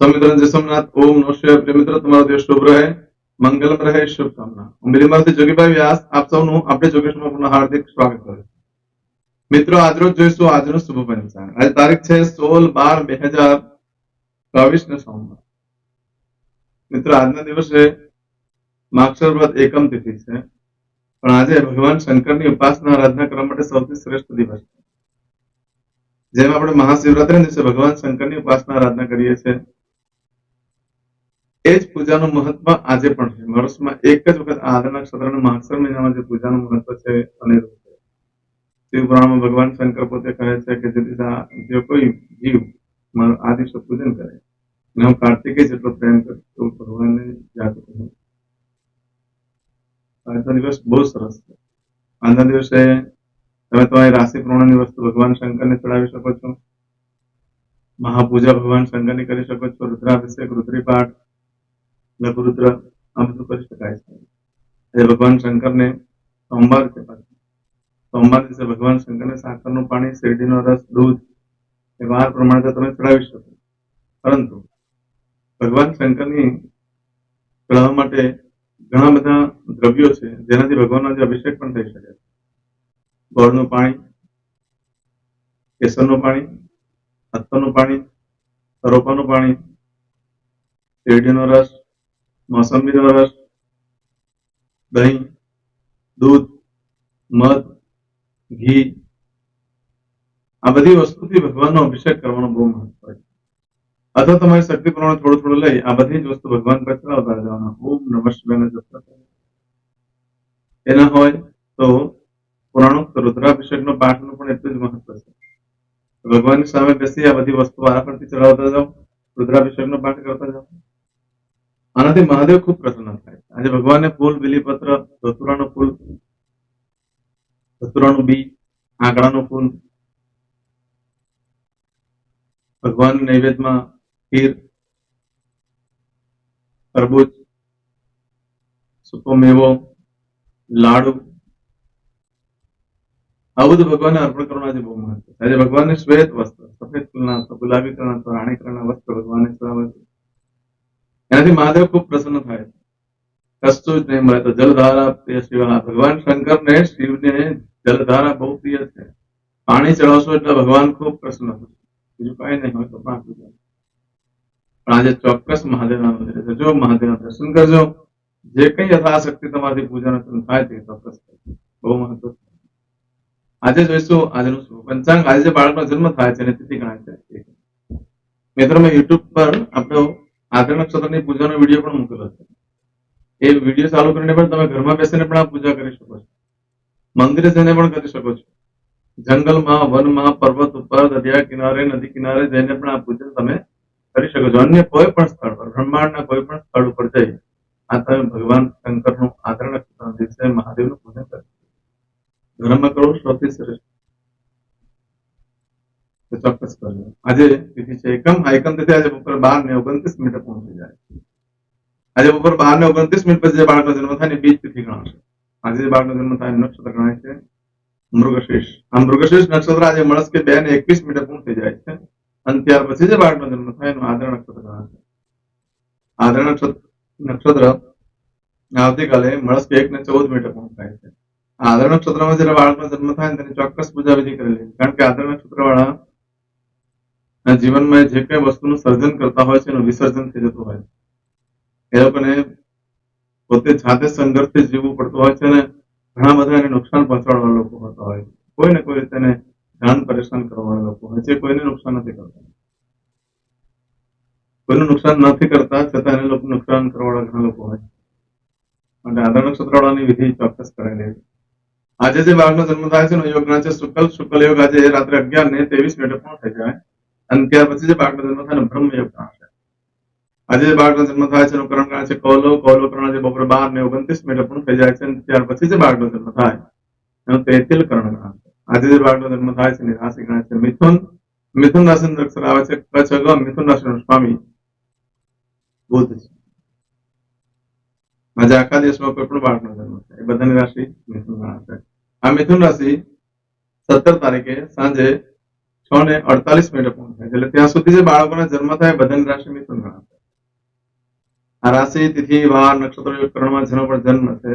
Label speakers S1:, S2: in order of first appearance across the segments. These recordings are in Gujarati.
S1: સૌમિત્ર જય ઓમ શિવાય. પ્રિય મિત્રો, તમારો દિવસ શુભ રહે. મંગલમ રહે. શુભકામના હું બિલીમાંથી જોગીભાઈ વ્યાસ. આપ સૌનું આપણે જોગેશમાં પુનઃ હાર્દિક સ્વાગત કરું મિત્રો આજરોજ જોઈશું આજનું શુભ પંચાંગ આજે તારીખ છે સોળ બાર બે હજાર ચોવીસ ને સોમવાર. મિત્રો, આજના દિવસે માક્ષર વ્રત એકમ તિથિ છે. પણ આજે ભગવાન શંકરની ઉપાસના આરાધના કરવા માટે સૌથી શ્રેષ્ઠ દિવસ છે. જેમ આપણે મહાશિવરાત્રી દિવસે ભગવાન શંકરની ઉપાસના આરાધના કરીએ છીએ એ જ પૂજાનું મહત્વ આજે પણ છે. વર્ષમાં એક જ વખત આદરના નક્ષત્રના માગસર મહિનામાં જે પૂજાનું મહત્વ છે અને શિવ પુરાણમાં ભગવાન શંકર પોતે કહે છે કે જે દિવસે જે કોઈ જીવ મારું આ દિવસે પૂજન કરે. અને હું કાર્તિકે જેટલો પ્રેમ કરું તો ભગવાનને યાદ કરું. આજનો દિવસ બહુ સરસ છે. આજના દિવસે તમે તમારી રાશિ પ્રમાણેની વસ્તુ ભગવાન શંકરને ચડાવી શકો છો. મહાપૂજા ભગવાન શંકરની કરી શકો છો. રુદ્રાભિષેક રુદ્રી પાઠ લઘુરુદ્ર આ બધું કરી શકાય છે. એટલે ભગવાન શંકરને સોમવાર છે. સોમવાર દિવસે ભગવાન શંકરને સાકરનું પાણી, શેરડીનો રસ, દૂધ એ વાર પ્રમાણે તમે ચડાવી શકો. પરંતુ ભગવાન શંકરની ચડાવવા માટે ઘણા બધા દ્રવ્યો છે, જેનાથી ભગવાનનો જે અભિષેક પણ થઈ શકે ગોળનું પાણી, કેસરનું પાણી અત્તરનું પાણી સરોપાનું પાણી, શેરડીનો રસ મોસંબીનો રસ દહીં, દૂધ, મધ, ઘી, આ બધી વસ્તુથી ભગવાનનો અભિષેક કરવાનો બહુ મહત્વ છે. અથવા તમારી શક્તિ પ્રમાણે થોડું થોડું લઈ, આ બધી જ વસ્તુ ભગવાન પર ચડાવતા જવાના ઓમ નમઃ શિવાયનો જપતા. એ ના હોય તો પુરાણોક્ત રુદ્રાભિષેકનો પાઠનું પણ એટલું જ મહત્વ છે. ભગવાનની સામે બેસી આ બધી વસ્તુ વારાફરતી ચડાવતા જાઓ, રુદ્રાભિષેકનો પાઠ કરતા જાઓ. આનાથી મહાદેવ ખૂબ પ્રસન્ન થાય આજે ભગવાનને ફૂલ, બિલીપત્ર ધતુરાનું ફૂલ ધતુરાનું બી આંકડાનું ફૂલ ભગવાન નૈવેદ્યમાં ખીર, તરબૂચ સૂકો મેવો લાડુ આવું બધું ભગવાનને અર્પણ કરવાનું આજે બહુ મહત્વ આજે ભગવાનને શ્વેત વસ્ત્ર, સફેદ કલરના, ગુલાબી કલરના, રાણી કલરના વસ્ત્ર ભગવાનને ચડાવે છે એનાથી મહાદેવ ખૂબ પ્રસન્ન થાય કશું જ નહીં મળે તો જલધારા પ્રિય શિવના. ભગવાન શંકરને, શિવને જલધારા બહુ પ્રિય છે. પાણી ચડાવશો એટલે ભગવાન ખૂબ પ્રસન્ન થશે. બીજું કઈ નહીં હોય તો પાંચ પણ આજે ચોક્કસ મહાદેવના મંદિરે જજો મહાદેવના દર્શન કરજો. જે કઈ યથાશક્તિ તમારી પૂજા અર્ચન થાય તે ચોક્કસ. બહુ મહત્વ આજે જોઈશું આજનું શું. પંચાંગ આજે જે બાળકનો જન્મ થાય છે અને તિથિ ગણાય છે. મિત્રો, મેં યુટ્યુબ પર આપણો આદર નક્ષત્રની પૂજાનો વીડિયો પણ મૂકેલો છે. એ વીડિયો ચાલુ કરીને પણ તમે ઘરમાં બેસીને પણ આ પૂજા કરી શકો છો. મંદિરે જઈને પણ કરી શકો છો. જંગલમાં, વનમાં, પર્વત ઉપર, દરિયા કિનારે, નદી કિનારે જઈને પણ આ પૂજન તમે કરી શકો છો. અન્ય કોઈ પણ સ્થળ પર, બ્રહ્માંડના કોઈ પણ સ્થળ ઉપર જઈ આ તમે ભગવાન શંકરનું આદરણ દિવસે મહાદેવનું પૂજન કરી. ઘરમાં કરવું સૌથી શ્રેષ્ઠ. તો ચોક્કસ કરજો. આજે તિથિ છે એકમ, આ એકમ તિથિ આજે બપોર બાર ને ઓગણત્રીસ મિનિટે થઈ જાય. આજે બપોર બાર ને ઓગણત્રીસ મિનિટ પછી જે બાળકનો જન્મ થાય ને બીજ તિથિ ગણાશે. આજે જે બાળકનો જન્મ થાય નક્ષત્ર ગણાય છે. મૃગશીર્ષ. આ મૃગશીર્ષ નક્ષત્ર આજે મળસ કે બે ને એકવીસ મિનિટે થઈ જાય છે. અને ત્યાર પછી જે બાળકનો જન્મ થાય એનું આદર નક્ષત્ર ગણાશે. આદર નક્ષત્ર આવતીકાલે મળસ કે એક ને ચૌદ મિનિટે પૂર્ણ થાય છે. આદર નક્ષત્રમાં જયારે બાળકનો જન્મ થાય ને તેની ચોક્કસ પૂજા વિધિ કરી લેવી કારણ કે આદર નક્ષત્ર વાળા જીવનમાં જે કઈ વસ્તુનું સર્જન કરતા હોય છે એનું વિસર્જન થઈ જતું હોય એ લોકોને પોતે જાતે સંઘર્ષથી જીવવું પડતું હોય છે અને ઘણા બધા એને નુકસાન પહોંચાડવા લોકો હોતા હોય કોઈ ને કોઈ રીતે એને જાન પરેશાન કરવાવાળા લોકો હોય છે. કોઈને નુકસાન નથી કરતા. કોઈનું નુકસાન નથી કરતા, છતાં એને લોકો નુકસાન કરવાવાળા ઘણા લોકો હોય માટે આદર નક્ષત્રવાળાની વિધિ ચોક્કસ કરાવી લેવી આજે જે બાળકનો જન્મ થાય છે યોગના છે શુક્લ શુક્લ યોગ આજે રાત્રે અગિયાર ને ત્રેવીસ મિનિટે પૂર્ણ થઈ જાય. અને ત્યાર પછી જે બાળકનો જન્મ થાય ને બ્રહ્મ યોગ ગણાશે આજે જે બાળકનો જન્મ થાય છે એનું કરણ ગણાય છે કૌલો. કૌલો કરણ જે બપોરે બાર ને ઓગણત્રીસ મિનિટ પૂર્ણ થઈ જાય છે ત્યાર પછી જે બાળકનો જન્મ થાય એનું તેતિલ કરણ ગણાશે આજે જે બાળકનો જન્મ થાય છે રાશિ ગણાય છે મિથુન. મિથુન રાશિ અક્ષર આવે છે કચ્છ અગમ મિથુન રાશિ સ્વામી બુધ છે. આજે આખા દેશમાં કોઈ પણ બાળકનો જન્મ થાય, એ બધાની રાશિ મિથુન ગણાશે આ મિથુન રાશિ સત્તર તારીખે સાંજે છ ને અડતાલીસ મિનિટે પૂર્ણ થાય એટલે ત્યાં સુધી જે બાળકોના જન્મ થાય, બધાની રાશિ મિથુન ગણાશે આ રાશિ, તિથિ, વાર, નક્ષત્ર યોગકરણમાં જેનો પણ જન્મ છે,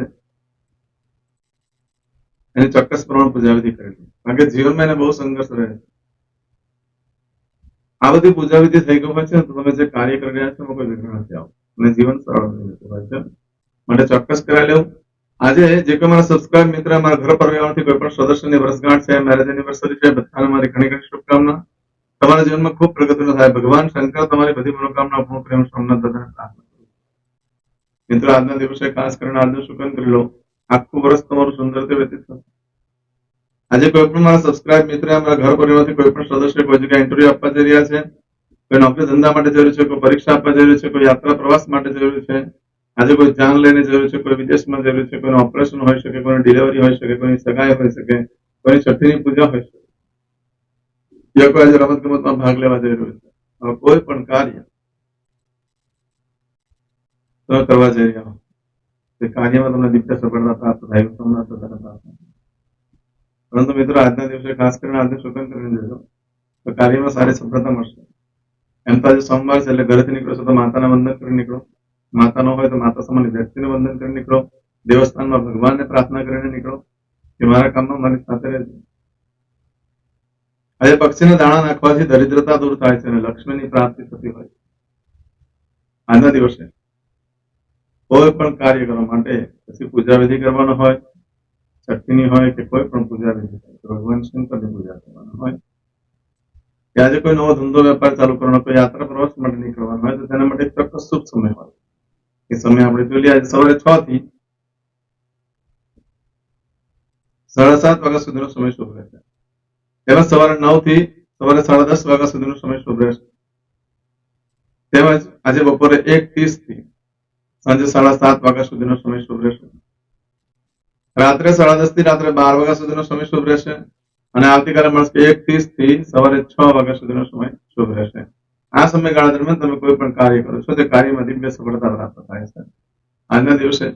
S1: એને ચોક્કસ પ્રમાણ પૂજાવિધિ કરેલી કારણ કે જીવનમાં એને બહુ સંઘર્ષ રહે છે. આ બધી પૂજાવિધિ થઈ ગયું હોય છે તો તમે જે કાર્ય કરી રહ્યા છો એમાં કોઈ વિઘ્ન નથી આવતું. અને જીવન સરળ થઈ જતું હોય છે માટે ચોક્કસ કરાવી લેવું. આજે જે કોઈ મારા સબસ્ક્રાઇબ મિત્ર મારા ઘર પરિવારમાંથી કોઈ પણ સદસ્યની વર્ષગાંઠ છે મેરેજ એનિવર્સરી છે, બધાને મારી ઘણી ઘણી શુભકામના. તમારા જીવનમાં ખૂબ પ્રગતિનો થાય. ભગવાન શંકર, તમારી બધી મનોકામના પૂર્ણ પ્રેમ સોમનાથ દાદાને મિત્રો, આજના દિવસે ખાસ કરીને આજનું શુકન કરી લો. આખું વર્ષ તમારું સુંદર રીતે વ્યતીત થશે. આજે કોઈ પણ મારા સબસ્ક્રાઇબ મિત્ર મારા ઘર પરિવારથી કોઈ પણ સદસ્ય કોઈ જગ્યાએ ઇન્ટરવ્યુ આપવા જઈ રહ્યા છે, કોઈ નોકરી ધંધા માટે જરૂર છે, કોઈ પરીક્ષા આપવા જરૂરી છે, કોઈ યાત્રા પ્રવાસ માટે જરૂરી છે આજે કોઈ જાન લઈને જરૂર છે, કોઈ વિદેશમાં જરૂર છે, કોઈનું ઓપરેશન હોઈ શકે, કોઈની ડિલિવરી હોઈ શકે, કોઈની સગાઈ હોઈ શકે, કોઈની છઠ્ઠીની પૂજા હોઈ શકે. યા કોઈ આજે રમત ગમતમાં ભાગ લેવા જઈ રહ્યું છે કોઈ પણ કાર્ય કરવા જઈ રહ્યા તે કાર્યમાં તમને દિવ્ય સફળતા પ્રાપ્ત થાય તમને સફળતા પ્રાપ્ત પરંતુ મિત્રો, આજના દિવસે ખાસ કરીને આજે શુકન કરીને જજો તો કાર્યમાં સારી સફળતા મળશે. એમ તો આજે સોમવાર છે, એટલે ઘરેથી નીકળો છો તો માતાના વંદન કરી નીકળો. માતા ન હોય તો માતા સમાન વ્યક્તિને વંદન કરી નીકળો. દેવસ્થાનમાં ભગવાનને પ્રાર્થના કરીને નીકળો. કે મારા કામમાં મારી સાથે રહેજો. આજે પક્ષીને દાણા નાખવાથી દરિદ્રતા દૂર થાય છે અને લક્ષ્મીની પ્રાપ્તિ થતી હોય આજના દિવસે કોઈ પણ કાર્ય કરવા માટે પછી પૂજા વિધિ કરવાનો હોય, શક્તિની હોય કે કોઈ પણ પૂજા વિધિ ભગવાન શંકરની પૂજા કરવાનો હોય. કે આજે કોઈ નવો ધંધો, વેપાર ચાલુ કરવાનો, કોઈ યાત્રા પ્રવાસ માટે નીકળવાનો હોય, તો તેના માટે ચોક્કસ શુભ સમય હોય. એ સમય આપણે જોઈ લઈએ સવારે છ થી સાડા સાત વાગ્યા સુધીનો સમય શુભ રહેશે તેમજ સવારે નવથી સવારે સાડા દસ વાગ્યા સુધીનો સમય શુભ રહેશે તેમજ આજે બપોરે એક ત્રીસથી સાંજે સાડા સાત વાગ્યા સુધીનો સમય શુભ રહેશે રાત્રે સાડા દસથી રાત્રે બાર વાગ્યા સુધીનો સમય શુભ રહેશે અને આવતીકાલે મળશે એક ત્રીસથી સવારે છ વાગ્યા સુધીનો સમય શુભ રહેશે આ સમયગાળા દરમિયાન તમે કોઈ પણ કાર્ય કરો છો તે કાર્યમાં દિવ્ય સફળતા પ્રાપ્ત થાય છે. આજના દિવસે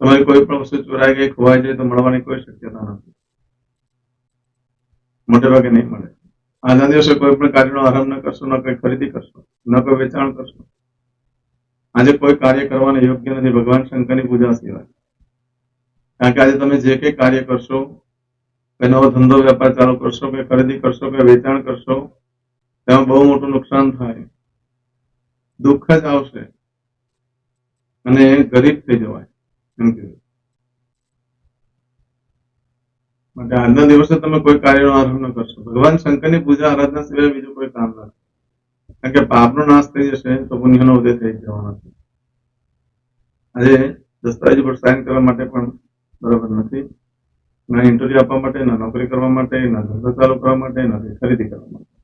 S1: તમારી કોઈ પણ વસ્તુ ચોરાઈ ગઈ, ખોવાઈ જાય, તો મળવાની કોઈ શક્યતા નથી. મોટે ભાગે નહીં મળે. આજના દિવસે કોઈ પણ કાર્યનો આરંભ ન કરશો, ન કોઈ ખરીદી કરશો, ન કોઈ વેચાણ કરશો. આજે કોઈ કાર્ય કરવાને યોગ્ય નથી, ભગવાન શંકરની પૂજા સિવાય. કારણ કે આજે તમે જે કંઈ કાર્ય કરશો, કોઈ નવો ધંધો વેપાર ચાલુ કરશો કે ખરીદી કરશો કે વેચાણ કરશો તેમાં બહુ મોટું નુકસાન થાય. દુઃખ જ આવશે. અને ગરીબ થઈ જવાય. એમ કીધું માટે આજના દિવસે તમે કોઈ કાર્યનો આરંભ ન કરશો. ભગવાન શંકરની પૂજા આરાધના સિવાય બીજું કોઈ કામ નથી. કારણ કે પાપનો નાશ થઈ જશે તો પુણ્યનો ઉદય થઈ જવાનો છે આજે દસ્તાવેજ પર સાઇન કરવા માટે પણ બરાબર નથી. ના ઇન્ટરવ્યુ આપવા માટે, ના નોકરી કરવા માટે, ના ધંધો ચાલુ કરવા માટે, ના ખરીદી કરવા માટે.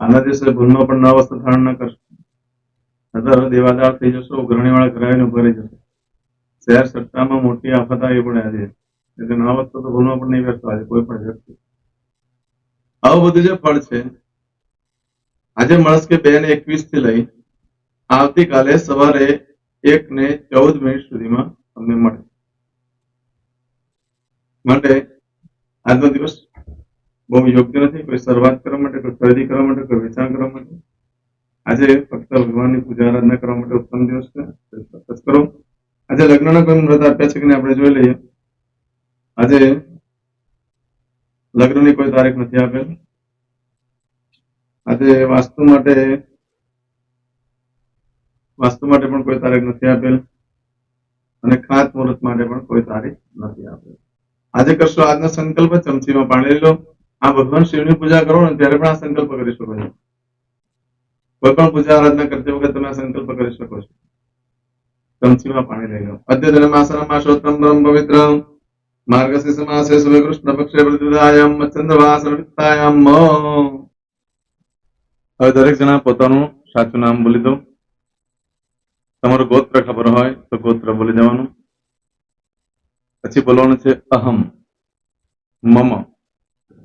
S1: આના દિવસે ભૂલમાં પણ નવા વસ્ત્ર ધારણ ન કરશો. નતર દેવાદાર થઈ જશો ઉઘરણી વાળા ઘરાવીને ભરી જશે. શહેર સત્તામાં મોટી આફત આવી પડે આજે. એટલે નવા વસ્તુ તો ભૂલમાં પણ નહીં બેસતો આજે કોઈ પણ વ્યક્તિ. આવું બધું જે ફળ છે, આજે મળશ કે બે ને એકવીસથી લઈ આવતીકાલે સવારે એક ને ચૌદ મિનિટ સુધીમાં તમને મળે. માટે આજનો દિવસ બહુ યોગ્ય નથી. કોઈ શરૂઆત કરવા માટે, કોઈ ખરીદી કરવા માટે, કોઈ વેચાણ કરવા માટે. આજે ફક્ત ભગવાનની પૂજા, આરાધના કરવા માટે ઉત્તમ દિવસ છે. ચોક્કસ કરો. આજે લગ્નના કોઈ મુહૂર્ત આપ્યા છે કે આપણે જોઈ લઈએ. આજે લગ્નની કોઈ તારીખ નથી આપેલ. આજે વાસ્તુ માટે વાસ્તુ માટે પણ કોઈ તારીખ નથી આપેલ. અને ખાત મુહૂર્ત માટે પણ કોઈ તારીખ નથી આપેલ. આજે કરશો આજનો સંકલ્પ, ચમચીમાં પાણી લો. આ ભગવાન શિવની પૂજા કરો ને ત્યારે પણ આ સંકલ્પ કરી શકો છો. કોઈ પણ પૂજા આરાધના કરતી વખતે તમે આ સંકલ્પ કરી શકો છો. ચમચીમાં પાણી લઈ લો. અદ્યતન માસના માસોત્તમ બ્રહ્મ પવિત્ર માર્ગશીર્ષ માસે શુભ કૃષ્ણ પક્ષે પ્રતિદાયમ ચંદ્રવાસન વિત્તાયમ હવે દરેક જણા પોતાનું સાચું નામ બોલી દો. તમારું ગોત્ર ખબર હોય તો ગોત્ર બોલી દેવાનું. પછી બોલવાનું છે અહમ, મમ.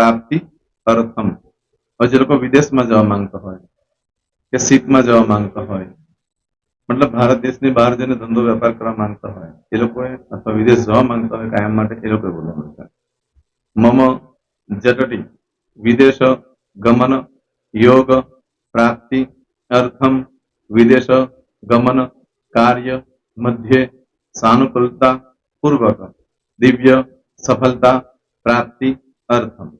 S1: પ્રાપ્તિ અર્થમ હવે જે લોકો વિદેશમાં જવા માંગતા હોય કે શીપમાં જવા માંગતા હોય મતલબ ભારત દેશની બહાર જઈને ધંધો વેપાર કરવા માંગતા હોય એ લોકોએ અથવા વિદેશ જવા માંગતા હોય કાયમ માટે એ લોકોએ બોલવાનું છે મમ જટટી વિદેશ ગમન યોગ પ્રાપ્તિ અર્થમ વિદેશ ગમન કાર્ય મધ્યે સાનુકૂલતા પૂર્વક દિવ્ય સફળતા પ્રાપ્તિ અર્થમ પછી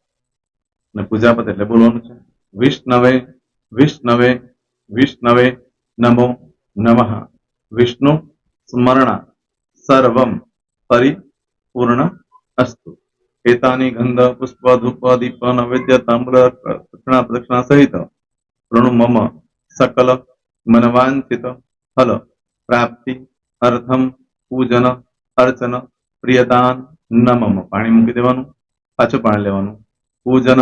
S1: અને પૂજાપત એટલે બોલવાનું છે. વિષ્ણવે વિષ્ણવે વિષ્ણવે નમો નમઃ. વિષ્ણુ સ્મરણા સર્વમ પરિપૂર્ણ અસ્તુ. એતાની ગંધ, પુષ્પ, ધૂપ, દીપ, નૈવેદ્ય તાંબુલ દક્ષિણા પ્રદક્ષિણા સહિત ઋણુ મમ સકલ મનવાંચિત ફલ પ્રાપ્તિ અર્થમ પૂજન અર્ચન પ્રિયદાન મમ પાણી મૂકી દેવાનું, પાછું પાણી લેવાનું. પૂજન